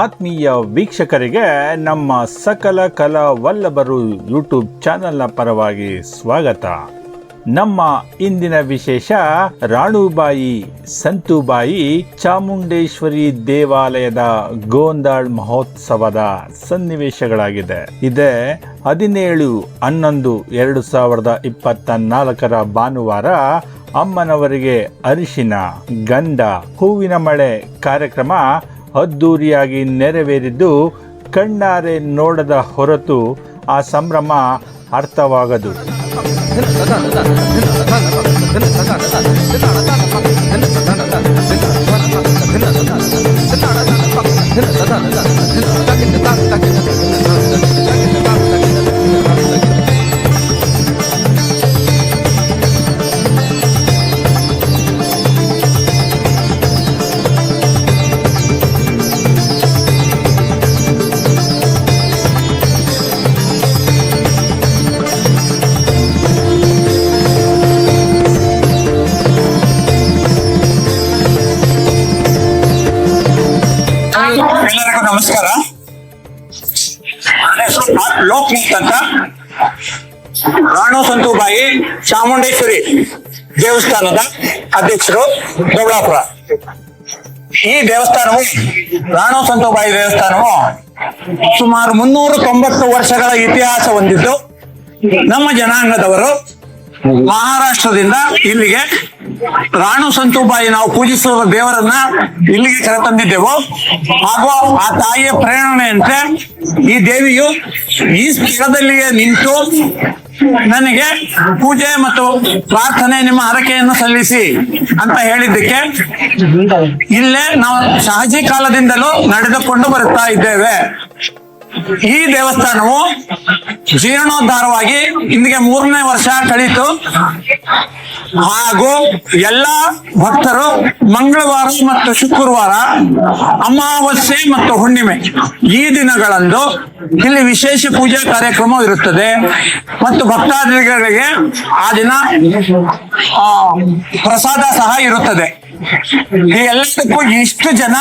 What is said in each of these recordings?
ಆತ್ಮೀಯ ವೀಕ್ಷಕರಿಗೆ ನಮ್ಮ ಸಕಲ ಕಲಾ ವಲ್ಲಭರು ಯೂಟ್ಯೂಬ್ ಚಾನೆಲ್ನ ಪರವಾಗಿ ಸ್ವಾಗತ. ನಮ್ಮ ಇಂದಿನ ವಿಶೇಷ ರಾಣುಬಾಯಿ ಸಂತುಬಾಯಿ ಚಾಮುಂಡೇಶ್ವರಿ ದೇವಾಲಯದ ಗೋಂದಾಳ್ ಮಹೋತ್ಸವದ ಸನ್ನಿವೇಶಗಳಾಗಿದೆ. ಇದೇ ಹದಿನೇಳು, ಹನ್ನೊಂದು, ಎರಡು ಸಾವಿರದ ಇಪ್ಪತ್ತ ನಾಲ್ಕರ ಭಾನುವಾರ ಅಮ್ಮನವರಿಗೆ ಅರಿಶಿನ ಗಂಧ ಹೂವಿನ ಮಳೆ ಕಾರ್ಯಕ್ರಮ ಅದ್ದೂರಿಯಾಗಿ ನೆರವೇರಿದ್ದು ಕಣ್ಣಾರೆ ನೋಡದ ಹೊರತು ಆ ಸಂಭ್ರಮ ಅರ್ಥವಾಗದು. ನಮಸ್ಕಾರ. ಲೋಕನಾಥ್ ಅಂತ. ರಾಣೋ ಸಂತೂಬಾಯಿ ಚಾಮುಂಡೇಶ್ವರಿ ದೇವಸ್ಥಾನದ ಅಧ್ಯಕ್ಷರು ದೊಡ್ಡಾಪುರ ಈ ದೇವಸ್ಥಾನವು, ರಾಣೋ ಸಂತೋಬಾಯಿ ದೇವಸ್ಥಾನವು ಸುಮಾರು ಮುನ್ನೂರ ತೊಂಬತ್ತು ವರ್ಷಗಳ ಇತಿಹಾಸ ಹೊಂದಿದ್ದು ನಮ್ಮ ಜನಾಂಗದವರು ಮಹಾರಾಷ್ಟ್ರದಿಂದ ಇಲ್ಲಿಗೆ ರಾಣು ಸಂತೂಬಾಯಿ ನಾವು ಪೂಜಿಸುವ ದೇವರನ್ನ ಇಲ್ಲಿಗೆ ಕರೆತಂದಿದ್ದೆವು. ಹಾಗೂ ಆ ತಾಯಿಯ ಪ್ರೇರಣೆಯಂತೆ ಈ ದೇವಿಯು ಈ ಸ್ಥಳದಲ್ಲಿಯೇ ನಿಂತು ನನಗೆ ಪೂಜೆ ಮತ್ತು ಪ್ರಾರ್ಥನೆ ನಿಮ್ಮ ಹರಕೆಯನ್ನು ಸಲ್ಲಿಸಿ ಅಂತ ಹೇಳಿದ್ದಕ್ಕೆ ಇಲ್ಲೇ ನಾವು ಶಹಜಿ ಕಾಲದಿಂದಲೂ ನಡೆದುಕೊಂಡು ಬರುತ್ತಾ ಇದ್ದೇವೆ. ಈ ದೇವಸ್ಥಾನವು ಜೀರ್ಣೋದ್ಧಾರವಾಗಿ ಇಂದಿಗೆ ಮೂರನೇ ವರ್ಷ ಕಳೀತು. ಹಾಗೂ ಎಲ್ಲ ಭಕ್ತರು ಮಂಗಳವಾರ ಮತ್ತು ಶುಕ್ರವಾರ ಅಮಾವಾಸ್ಯೆ ಮತ್ತು ಹುಣ್ಣಿಮೆ ಈ ದಿನಗಳಂದು ಇಲ್ಲಿ ವಿಶೇಷ ಪೂಜಾ ಕಾರ್ಯಕ್ರಮ ಇರುತ್ತದೆ. ಮತ್ತು ಭಕ್ತಾದಿಗಳಿಗೆ ಆ ದಿನ ಪ್ರಸಾದ ಸಹ ಇರುತ್ತದೆ. ಎಲ್ಲದಕ್ಕೂ ಇಷ್ಟು ಜನ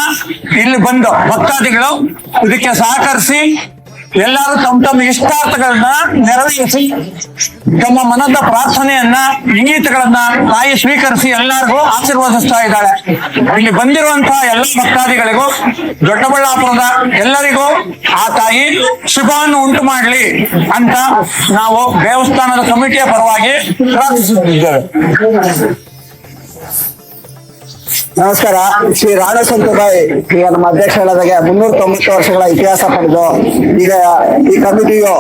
ಇಲ್ಲಿ ಬಂದು ಭಕ್ತಾದಿಗಳು ಇದಕ್ಕೆ ಸಹಕರಿಸಿ ಎಲ್ಲರೂ ತಮ್ಮ ತಮ್ಮ ಇಷ್ಟಾರ್ಥಗಳನ್ನ ನೆರವೇರಿಸಿ ತಮ್ಮ ಮನದ ಪ್ರಾರ್ಥನೆಯನ್ನ ಇಂಗಿತಗಳನ್ನ ತಾಯಿ ಸ್ವೀಕರಿಸಿ ಎಲ್ಲರಿಗೂ ಆಶೀರ್ವದಿಸ್ತಾ ಇದ್ದಾಳೆ ಇಲ್ಲಿ ಬಂದಿರುವಂತಹ ಎಲ್ಲ ಭಕ್ತಾದಿಗಳಿಗೂ, ದೊಡ್ಡಬಳ್ಳಾಪುರದ ಎಲ್ಲರಿಗೂ ಆ ತಾಯಿ ಶುಭವನ್ನು ಉಂಟು ಮಾಡಲಿ ಅಂತ ನಾವು ದೇವಸ್ಥಾನದ ಕಮಿಟಿಯ ಪರವಾಗಿ ಪ್ರಾರ್ಥಿಸುತ್ತಿದ್ದೇವೆ. ನಮಸ್ಕಾರ. ಶ್ರೀ ರಾಣ ಸಂತಬಾಯಿ ಈಗ ನಮ್ಮ ಅಧ್ಯಕ್ಷ ಹೇಳಿದಾಗೆ ಮುನ್ನೂರ ತೊಂಬತ್ತು ವರ್ಷಗಳ ಇತಿಹಾಸ ಪಡೆದು ಈಗ ಈ ಕಮಿಟಿಯು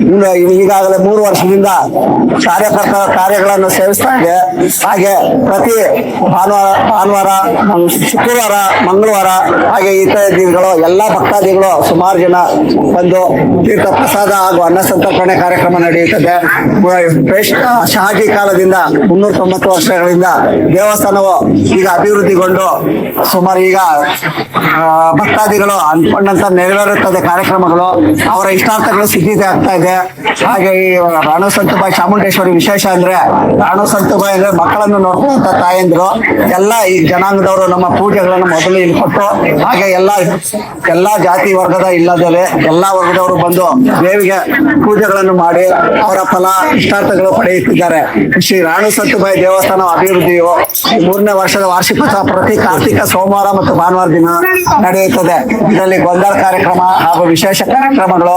ಇನ್ನು ಈಗಾಗಲೇ ಮೂರು ವರ್ಷದಿಂದ ಕಾರ್ಯಕರ್ತರ ಕಾರ್ಯಗಳನ್ನು ಸೇವಿಸ್ತಾ ಇದೆ. ಹಾಗೆ ಪ್ರತಿ ಭಾನುವಾರ ಭಾನುವಾರ ಶುಕ್ರವಾರ, ಮಂಗಳವಾರ, ಹಾಗೆ ಇತರ ದಿನಗಳು ಎಲ್ಲ ಭಕ್ತಾದಿಗಳು ಸುಮಾರು ಜನ ಬಂದು ತೀರ್ಥ ಪ್ರಸಾದ ಹಾಗೂ ಅನ್ನ ಸಂತರ್ಪಣೆ ಕಾರ್ಯಕ್ರಮ ನಡೆಯುತ್ತದೆ. ಶಹಾಜಿ ಕಾಲದಿಂದ ಮುನ್ನೂರ ತೊಂಬತ್ತು ವರ್ಷಗಳಿಂದ ದೇವಸ್ಥಾನವು ಈಗ ಅಭಿವೃದ್ಧಿಗೊಂಡು ಸುಮಾರು ಈಗ ಭಕ್ತಾದಿಗಳು ಅಂದ್ಕೊಂಡಂತ ನೆರವೇರುತ್ತದೆ ಕಾರ್ಯಕ್ರಮಗಳು. ಅವರ ಇಷ್ಟಾರ್ಥಗಳು ಸಿದ್ಧತೆ ಆಗ್ತಾ ಹಾಗೆ ಈ ರಾಣು ಸಂತುಬಾಯಿ ಚಾಮುಂಡೇಶ್ವರಿ ವಿಶೇಷ ಅಂದ್ರೆ ರಾಣು ಸಂತುಬಾಯಿ ಅಂದ್ರೆ ಮಕ್ಕಳನ್ನು ನೋಡ್ಕೊಳ್ಳುವಂತ ತಾಯಂದ್ರು, ಎಲ್ಲ ಈ ಜನಾಂಗದವರು ನಮ್ಮ ಪೂಜೆಗಳನ್ನು ಮೊದಲು ಇಲ್ಲಿ ಕೊಟ್ಟು ಹಾಗೆ ಎಲ್ಲ, ಎಲ್ಲಾ ಜಾತಿ ವರ್ಗದ ಇಲ್ಲದಲೆ ಎಲ್ಲಾ ವರ್ಗದವರು ಬಂದು ದೇವಿಗೆ ಪೂಜೆಗಳನ್ನು ಮಾಡಿ ಅವರ ಫಲ, ಇಷ್ಟಾರ್ಥಗಳು ಪಡೆಯುತ್ತಿದ್ದಾರೆ. ಶ್ರೀ ರಾಣು ಸಂತುಬಾಯಿ ದೇವಸ್ಥಾನ ಅಭಿವೃದ್ಧಿಯು ಮೂರನೇ ವರ್ಷದ ವಾರ್ಷಿಕೋತ್ಸವ ಪ್ರತಿ ಕಾರ್ತಿಕ ಸೋಮವಾರ ಮತ್ತು ಭಾನುವಾರ ದಿನ ನಡೆಯುತ್ತದೆ. ಇದರಲ್ಲಿ ಗೊಂದಲ ಕಾರ್ಯಕ್ರಮ ಹಾಗೂ ವಿಶೇಷ ಕಾರ್ಯಕ್ರಮಗಳು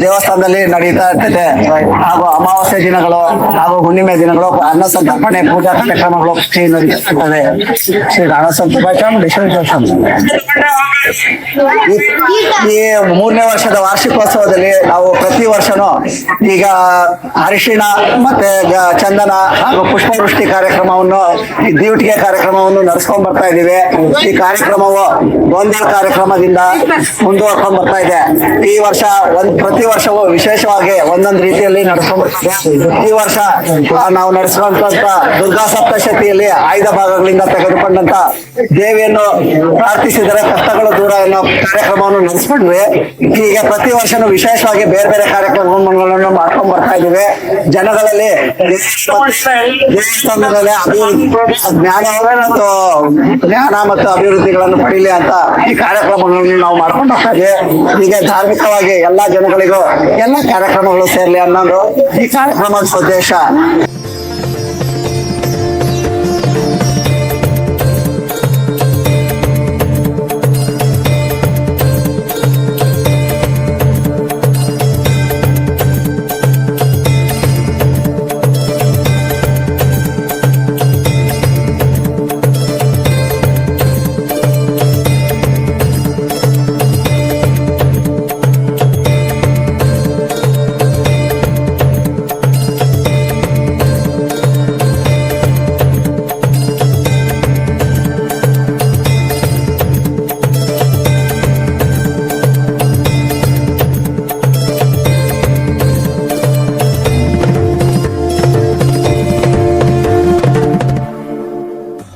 ದೇವಸ್ಥಾನದಲ್ಲಿ ನಡೀತಾ ಇರ್ತದೆ. ಹಾಗೂ ಅಮಾವಾಸ್ಯೆ ದಿನಗಳು ಹಾಗೂ ಹುಣ್ಣಿಮೆ ದಿನಗಳು ಅನ್ನ ಸಂತರ್ಪಣೆ, ಪೂಜಾ ಕಾರ್ಯಕ್ರಮಗಳು ಶ್ರೀ ನಡೆಯುತ್ತದೆ. ಶ್ರೀ ಈ- ಈ ಮೂರನೇ ವರ್ಷದ ವಾರ್ಷಿಕೋತ್ಸವದಲ್ಲಿ ನಾವು ಪ್ರತಿ ವರ್ಷನೂ ಈಗ ಅರಿಶಿಣ ಮತ್ತೆ ಚಂದನ ಹಾಗೂ ಪುಷ್ಪವೃಷ್ಟಿ ಕಾರ್ಯಕ್ರಮವನ್ನು, ಈ ದೀವಟಿಗೆ ಕಾರ್ಯಕ್ರಮವನ್ನು ನಡೆಸ್ಕೊಂಡ್ ಬರ್ತಾ ಇದೀವಿ ಈ ಕಾರ್ಯಕ್ರಮವು ಗೊಂದಲ ಕಾರ್ಯಕ್ರಮದಿಂದ ಮುಂದುವರ್ಕೊಂಡ್ ಬರ್ತಾ ಇದೆ. ಈ ವರ್ಷ ಒಂದ್ ಪ್ರತಿ ವರ್ಷವೂ ವಿಶೇಷ ವಿಶೇಷವಾಗಿ ಒಂದೊಂದು ರೀತಿಯಲ್ಲಿ ನಡೆಸ್ಕೊಂಡು ಈ ವರ್ಷ ನಾವು ನಡೆಸುವಂತ ದುರ್ಗಾ ಸಪ್ತಶತಿಯಲ್ಲಿ ಆಯ್ದ ಭಾಗಗಳಿಂದ ತೆಗೆದುಕೊಂಡಂತ ದೇವಿಯನ್ನು ಪ್ರಾರ್ಥಿಸಿದರೆ ಕಷ್ಟಗಳು ದೂರ ಎನ್ನುವ ಕಾರ್ಯಕ್ರಮವನ್ನು ನಡೆಸ್ಕೊಂಡ್ವಿ. ಈಗ ಪ್ರತಿ ವರ್ಷನೂ ವಿಶೇಷವಾಗಿ ಬೇರೆ ಬೇರೆ ಕಾರ್ಯಕ್ರಮಗಳನ್ನು ಮಾಡ್ಕೊಂಡ್ ಬರ್ತಾ ಇದೀವಿ ಜನಗಳಲ್ಲಿ ದೇವಸ್ಥಾನದಲ್ಲಿ ಅಭಿವೃದ್ಧಿ ಜ್ಞಾನ ಮತ್ತು ಜ್ಞಾನ ಮತ್ತು ಅಭಿವೃದ್ಧಿಗಳನ್ನು ಪಡೀಲಿ ಅಂತ ಈ ಕಾರ್ಯಕ್ರಮಗಳನ್ನು ನಾವು ಮಾಡ್ಕೊಂಡು ಹೋಗ್ತಾ ಇದ್ದೀವಿ. ಹೀಗೆ ಧಾರ್ಮಿಕವಾಗಿ ಎಲ್ಲಾ ಜನಗಳಿಗೂ ಎಲ್ಲ ಕಾರ್ಯಕ್ರಮಗಳು ಸೇರ್ಲಿ ಅನ್ನೋದು ಈ ಕಾರ್ಯಕ್ರಮದ ಉದ್ದೇಶ.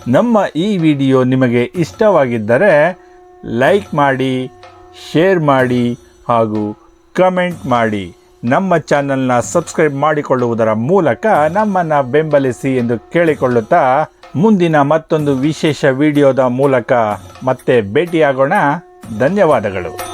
ನಮ್ಮ ಈ ವಿಡಿಯೋ ನಿಮಗೆ ಇಷ್ಟವಾಗಿದ್ದರೆ ಲೈಕ್ ಮಾಡಿ, ಶೇರ್ ಮಾಡಿ ಹಾಗೂ ಕಮೆಂಟ್ ಮಾಡಿ. ನಮ್ಮ ಚಾನಲ್ನ ಸಬ್ಸ್ಕ್ರೈಬ್ ಮಾಡಿಕೊಳ್ಳುವುದರ ಮೂಲಕ ನಮ್ಮನ್ನು ಬೆಂಬಲಿಸಿ ಎಂದು ಕೇಳಿಕೊಳ್ಳುತ್ತಾ ಮುಂದಿನ ಮತ್ತೊಂದು ವಿಶೇಷ ವಿಡಿಯೋದ ಮೂಲಕ ಮತ್ತೆ ಭೇಟಿಯಾಗೋಣ. ಧನ್ಯವಾದಗಳು.